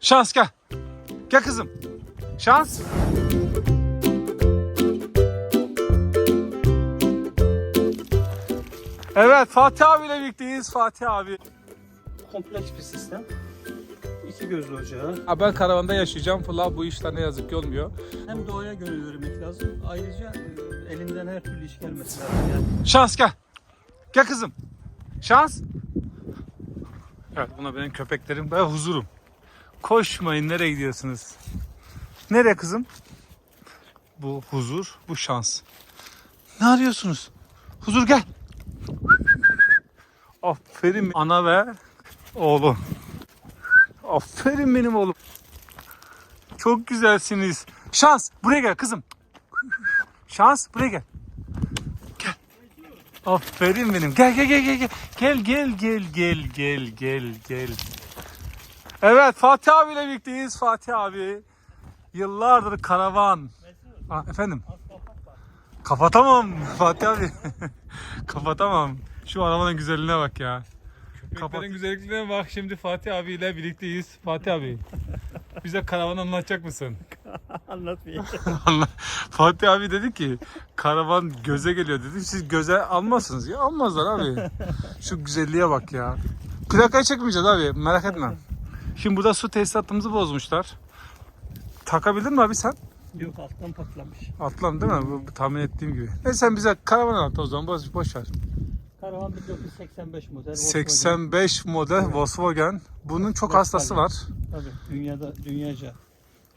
Şans gel. Gel kızım. Şans. Evet Fatih abiyle birlikteyiz. Fatih abi. kompleks bir sistem. İki gözlü ocağı. Abi ben karavanda yaşayacağım falan bu işler ne yazık ki olmuyor. Hem doğaya gönül vermek lazım. Ayrıca e, elinden her türlü iş gelmesi lazım. Yani Şans gel. Gel kızım. Şans. Evet buna benim köpeklerim ve huzurum. Koşmayın nereye gidiyorsunuz? Nereye kızım? Bu huzur, bu şans. Ne arıyorsunuz? Huzur gel. Aferin ana ve oğlum. Aferin benim oğlum. Çok güzelsiniz. Şans buraya gel kızım. Şans buraya gel. Aferin benim. Gel gel gel gel gel. Gel gel gel gel gel gel gel. Evet Fatih abiyle birlikteyiz. Fatih abi. Yıllardır karavan. Aa, efendim. Kapatamam Fatih abi. Kapatamam. Şu arabanın güzelliğine bak ya. Köpeklerin güzelliklerine bak. Şimdi Fatih abiyle birlikteyiz. Fatih abi. Bize karavan anlatacak mısın? anlatmayayım. Allah- Fatih abi dedi ki karavan göze geliyor dedi. Siz göze almazsınız ya. Almazlar abi. Şu güzelliğe bak ya. Plakayı çekmeyeceğiz abi merak etme. Şimdi burada su tesisatımızı bozmuşlar. Takabildin mi abi sen? Yok alttan patlamış. Atlan değil mi? Bu, bu tahmin ettiğim gibi. E sen bize karavan anlat o zaman boş, boş ver. Karavan 1985 model. Volkswagen. 85 model Volkswagen. Bunun çok hastası var. Tabii dünyada dünyaca.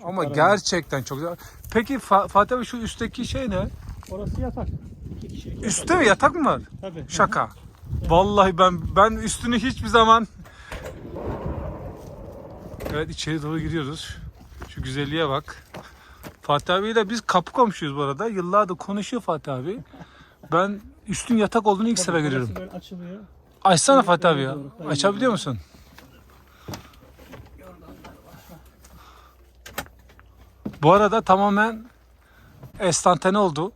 Ama Karavan. gerçekten çok güzel. Peki Fa- Fatih abi şu üstteki şey ne? Orası yatak. İki kişilik yatak. Üstte mi yatak mı var? Tabii. Şaka. Vallahi ben ben üstünü hiçbir zaman Evet içeri doğru giriyoruz. Şu güzelliğe bak. Fatih abiyle biz kapı komşuyuz bu arada. Yıllardır konuşuyor Fatih abi. Ben üstün yatak olduğunu ilk sefer görüyorum. açılıyor. Açsana Fatih abi ya. Açabiliyor musun? Bu arada tamamen estantane oldu.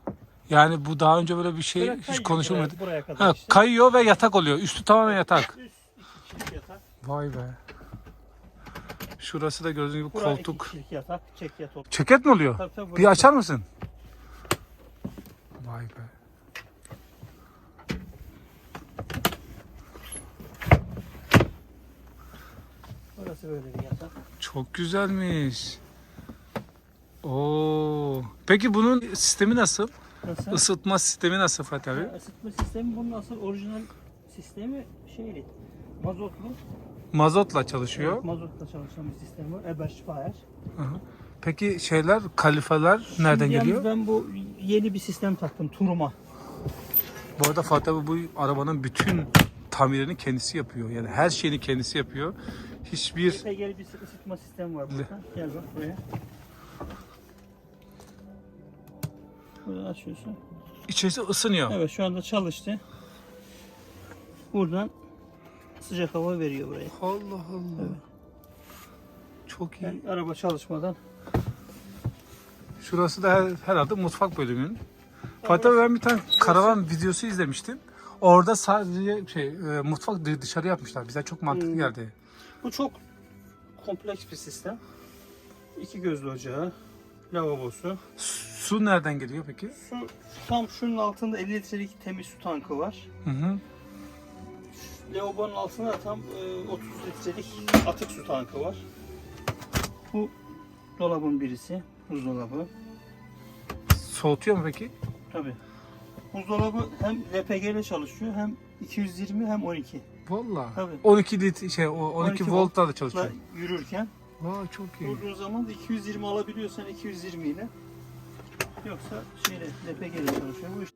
Yani bu daha önce böyle bir şey hiç kayıyor konuşulmadı. Buraya, buraya kadar Ha, işte. kayıyor ve yatak oluyor. Üstü tamamen yatak. Üst iki kişilik yatak. Vay be. Şurası da gördüğün gibi Buraya koltuk. iki kişilik yatak. Çek yat olur. Çeket mi oluyor? Tabii, tabii, Bir burası- açar mısın? Vay be. Burası böyle bir yatak. Çok güzelmiş. Oo. Peki bunun sistemi nasıl? Nasıl? Isıtma sistemi nasıl Fatih abi? Isıtma sistemi bunun asıl orijinal sistemi şeyli. Mazotlu. Mazotla çalışıyor. Mazotla çalışan bir sistem var. Eberspire. Peki şeyler, kalifeler nereden yalnız geliyor? Ben bu yeni bir sistem taktım. Turuma. Bu arada Fatih abi bu arabanın bütün tamirini kendisi yapıyor. Yani her şeyini kendisi yapıyor. Hiçbir PG'li bir ısıtma sistemi var burada. Gel bak buraya. Buradan açıyorsun. içerisi ısınıyor. Evet şu anda çalıştı. Buradan sıcak hava veriyor buraya. Allah Allah. Çok iyi. Yani araba çalışmadan. Şurası da her, herhalde mutfak bölümün. Fatih abi ben bir tane karavan videosu izlemiştim. Orada sadece şey e, mutfak dı- dışarı yapmışlar. Bize çok mantıklı Hmm. geldi. Bu çok kompleks bir sistem. İki gözlü ocağı, lavabosu. Su nereden geliyor peki? Su tam şunun altında 50 litrelik temiz su tankı var. Hı hı. Lavabonun altında da tam e, 30 litrelik atık su tankı var. Bu dolabın birisi, buzdolabı. Soğutuyor mu peki? Tabi. Buzdolabı hem LPG ile çalışıyor hem 220 hem 12. Vallahi. Tabii. 12 lit şey o 12, 12 voltla da çalışıyor. yürürken Vay çok iyi. durduğun zaman da 220 alabiliyorsan 220 ile yoksa şeyle LPG ile çalışıyor. Bu işte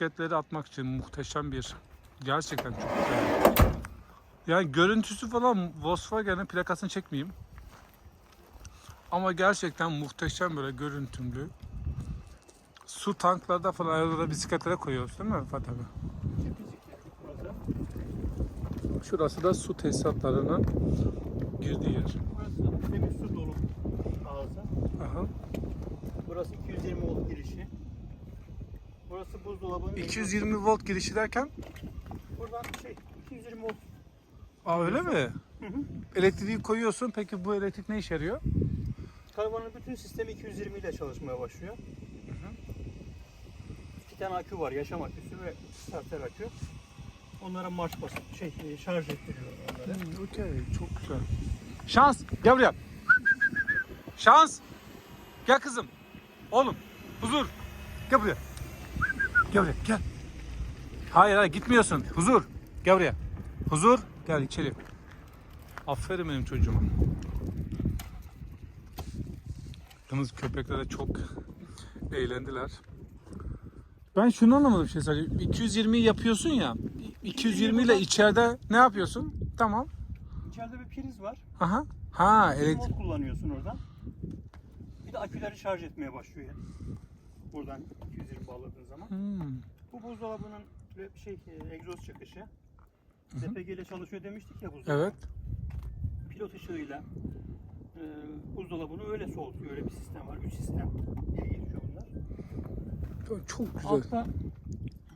bisikletleri atmak için muhteşem bir gerçekten çok güzel. Yani görüntüsü falan Volkswagen'in plakasını çekmeyeyim. Ama gerçekten muhteşem böyle görüntülü. Su tanklarda falan arada bisikletlere koyuyoruz değil mi Fatih abi? Şurası da su tesisatlarının girdiği yer. Burası temiz su dolu ağzı. Aha. Burası 220 volt girişi. Burası buzdolabının 220 volt girişi derken? Buradan şey 220 volt Aa öyle mi? Hı hı. Elektriği koyuyorsun. Peki bu elektrik ne işe yarıyor? Karavanın bütün sistemi 220 ile çalışmaya başlıyor. İki tane akü var. Yaşam aküsü ve starter akü. Onlara marş basıp şey e, şarj ettiriyor onları. Hmm, Okey, çok güzel. Şans, gel buraya. Şans. Gel kızım. Oğlum, huzur. Gel buraya. Gel buraya, gel. Hayır, hayır gitmiyorsun. Huzur. Gel buraya. Huzur, gel içeri. Aferin benim çocuğuma. Yalnız köpekler de çok eğlendiler. Ben şunu anlamadım şey sadece. 220 yapıyorsun ya. 220 ile içeride ne yapıyorsun? Tamam. İçeride bir priz var. Aha. Ha, 220 elektrik. kullanıyorsun oradan. Bir de aküleri şarj etmeye başlıyor yani. Buradan 220 bağladığın zaman. Hmm. Bu buzdolabının şey e, egzoz çıkışı. DPG ile çalışıyor demiştik ya buzdolabı. Evet. Pilot ışığıyla e, buzdolabını öyle soğutuyor. Öyle bir sistem var. Üç sistem diye geçiyor bunlar. Çok güzel. Altta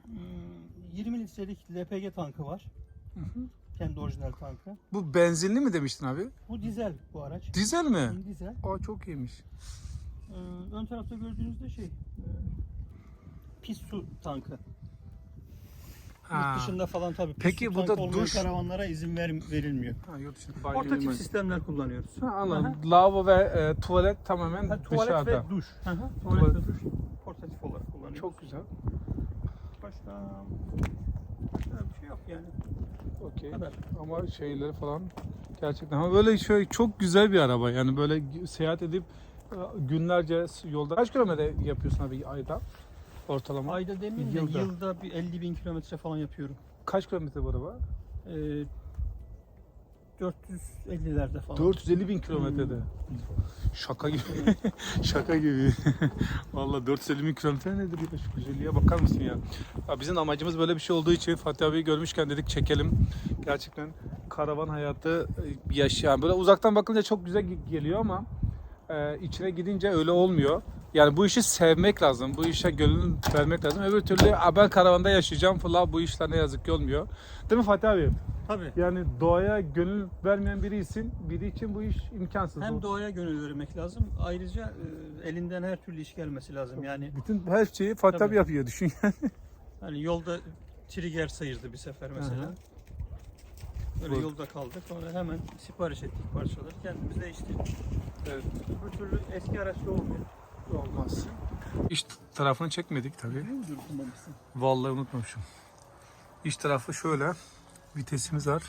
hmm, 20 litrelik LPG tankı var. Kendi orijinal tankı. Bu benzinli mi demiştin abi? Bu dizel bu araç. Dizel mi? Dizel. Aa çok iyiymiş. Ee, ön tarafta gördüğünüzde şey pis su tankı. Ha. Yurt dışında falan tabii Peki su bu da duş- karavanlara izin ver, verilmiyor. Ha, yurt dışında Portatif sistemler kullanıyoruz. Ha, anladım. Lavabo ve e, tuvalet tamamen Ha, tuvalet dışarıda. ve duş. Hı hı, tuvalet Tuvalet. ve duş portatif olarak kullanıyoruz. Çok güzel. Başka başka bir şey yok yani. Okey. Ama şeyleri falan gerçekten ama böyle şöyle çok güzel bir araba. Yani böyle seyahat edip günlerce yolda kaç kilometre yapıyorsun abi ayda? Ortalama. Ayda demeyeyim de Yılda. yılda, bir 50 bin kilometre falan yapıyorum. Kaç kilometre bu araba? Ee, 450'lerde falan. 450 bin kilometrede. Şaka gibi. Şaka gibi. Vallahi 450 bin kilometre nedir ya? Şu güzelliğe bakar mısın ya? ya? Bizim amacımız böyle bir şey olduğu için Fatih abiyi görmüşken dedik çekelim. Gerçekten karavan hayatı e, yaşayan. Böyle uzaktan bakınca çok güzel ge- geliyor ama e, içine gidince öyle olmuyor. Yani bu işi sevmek lazım. Bu işe gönül vermek lazım. Öbür türlü "Aa, ben karavanda yaşayacağım falan bu işler ne yazık ki olmuyor. Değil mi Fatih abi? Tabii. Yani doğaya gönül vermeyen birisin. Biri için bu iş imkansız. Hem doğaya gönül vermek lazım. Ayrıca e, elinden her türlü iş gelmesi lazım. Yani Bütün her şeyi Fatih Tabii. abi yapıyor düşün yani. hani yolda trigger sayırdı bir sefer mesela. Hı hı. Böyle yolda kaldık. Sonra hemen sipariş ettik parçaları. Kendimiz değiştirdik. Evet. Bu türlü eski araçta olmuyor. Olmaz. İç tarafını çekmedik tabii. Vallahi unutmamışım. İç tarafı şöyle. Vitesimiz var.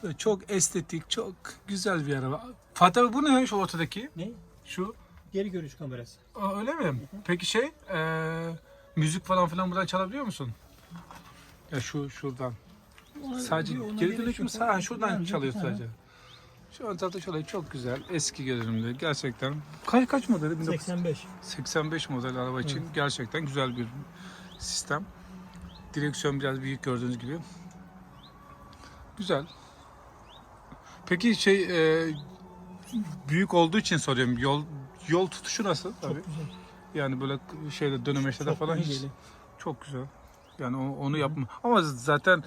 Şöyle çok estetik, çok güzel bir araba. Fatih abi bu ne şu ortadaki? Ne? Şu. Geri görüş kamerası. Aa, öyle mi? Peki şey, eee, müzik falan filan buradan çalabiliyor musun? Ya şu şuradan. Sadece Ona geri dönük mü? Ha, şuradan çalıyor ha. sadece. Şu ön tarafta şöyle çok güzel, eski görünümlü gerçekten. Kaç kaç modeli? 1985 85. 85 model araba için gerçekten güzel bir sistem. Direksiyon biraz büyük gördüğünüz gibi. Güzel. Peki şey e, büyük olduğu için soruyorum. Yol yol tutuşu nasıl? Çok Tabii. güzel. Yani böyle şeyde dönemeçte falan hiç çok güzel. Yani o- onu yapma. Ama zaten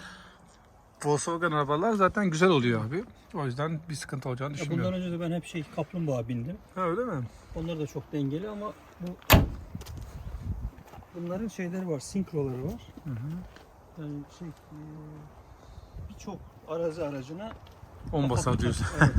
Volkswagen arabalar zaten güzel oluyor abi. O yüzden bir sıkıntı olacağını Ya düşünmüyorum. bundan önce de ben hep şey kaplumbağa bindim. Ha öyle mi? Onlar da çok dengeli ama bu bunların şeyleri var, sinkroları var. Hı hı. Yani şey e, birçok arazi aracına 10 basar diyorsun. Evet.